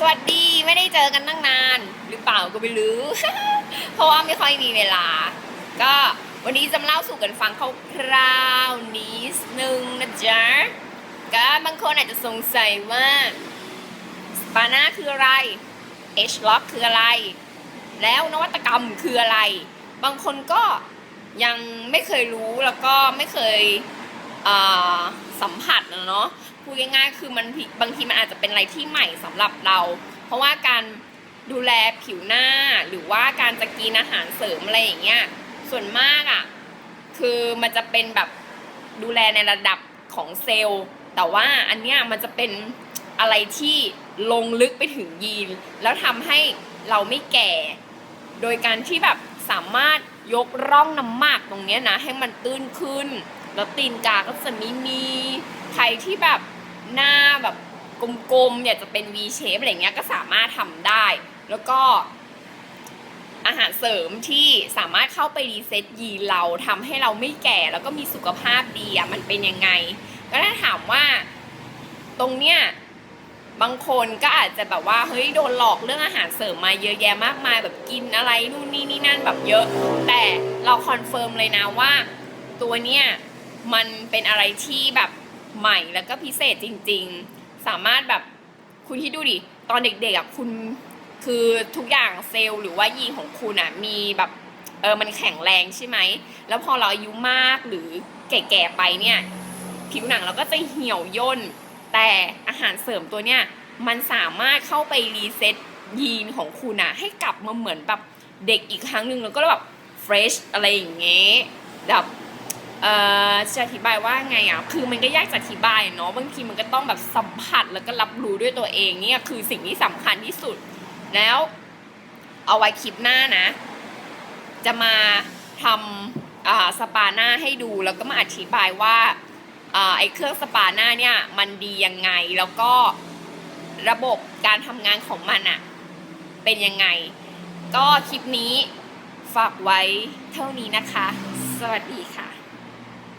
สวัสดีไม่ได้เจอกันตั้งนาน หรือเปล่าก็ไม่รู้ เพราะว่าไม่ค่อยมีเวลา ก็วันนี้จะเล่าสู่กันฟังคร่าวๆนิดนึงนะจ๊ะก็บางคนอาจจะสงสัยว่าสปาน่าคืออะไร H lock คืออะไร แล้วนวัตกรรมคืออะไร บางคนก็ยังไม่เคยรู้แล้วก็ไม่เคยสัมผัส เนาะพูดง่ายๆคือมันบางทีมันอาจจะเป็นอะไรที่ใหม่สำหรับเรา เพราะว่าการดูแลผิวหน้าหรือว่าการจะกินอาหารเสริมอะไรอย่างเงี้ยส่วนมากอะ่ะคือมันจะเป็นแบบดูแลในระดับของเซลล์ แต่ว่าอันเนี้ยมันจะเป็นอะไรที่ลงลึกไปถึงยีน แล้วทำให้เราไม่แก่ โดยการที่แบบสามารถ ยกร่องน้ำหมากตรงเนี้ยนะ ให้มันตื้นขึ้น แล้วตีนกาก็จะม่มีใครที่แบบหน้าแบบกลมๆอยากจะเป็น V shape อะไรเงี้ยก็สามารถทำได้ แล้วก็อาหารเสริมที่สามารถเข้าไปรีเซ็ตยีเราทำให้เราไม่แก่แล้วก็มีสุขภาพดีอะมันเป็นยังไง ก็ถ้าถามว่าตรงเนี้ย บางคนก็อาจจะแบบว่าเฮ้ยโดนหลอกเรื่องอาหารเสริมมาเยอะแยะมากมายแบบกินอะไรนู่นนี่นี่นั่นแบบเยอะ แต่เราคอนเฟิร์มเลยนะว่า ตัวเนี้ยมันเป็นอะไรที่แบบใหม่แล้วก็พิเศษจริง ๆ สามารถแบบคุณคิดดูดิตอนเด็กๆอะคุณคือทุกอย่างเซลล์หรือว่ายีนของคุณอะมีแบบเออมันแข็งแรงใช่ไหม แล้วพอเราอายุมากหรือแก่ๆไปเนี่ย ผิวหนังเราก็จะเหี่ยวย่น แต่อาหารเสริมตัวเนี้ยมันสามารถเข้าไปรีเซ็ตยีนของคุณอะให้กลับมาเหมือนแบบเด็กอีกครั้งหนึ่งแล้วก็แบบเฟรชอะไรอย่างเงี้ยแบบเอ่อจะอธิบายว่าไงอะคือมันก็ยากจะอธิบายเนาะบางทีมันก็ต้องแบบสัมผัสแล้วก็รับรู้ด้วยตัวเองเนี่ยคือสิ่งที่สำคัญที่สุด แล้วเอาไว้คลิปหน้านะ จะมาทำสปาหน้าให้ดูแล้วก็มาอธิบายว่า ไอ้เครื่องสปาหน้าเนี่ยมันดียังไงแล้วก็ระบบการทำงานของมันอะเป็นยังไง ก็คลิปนี้ฝากไว้เท่านี้นะคะ สวัสดีค่ะ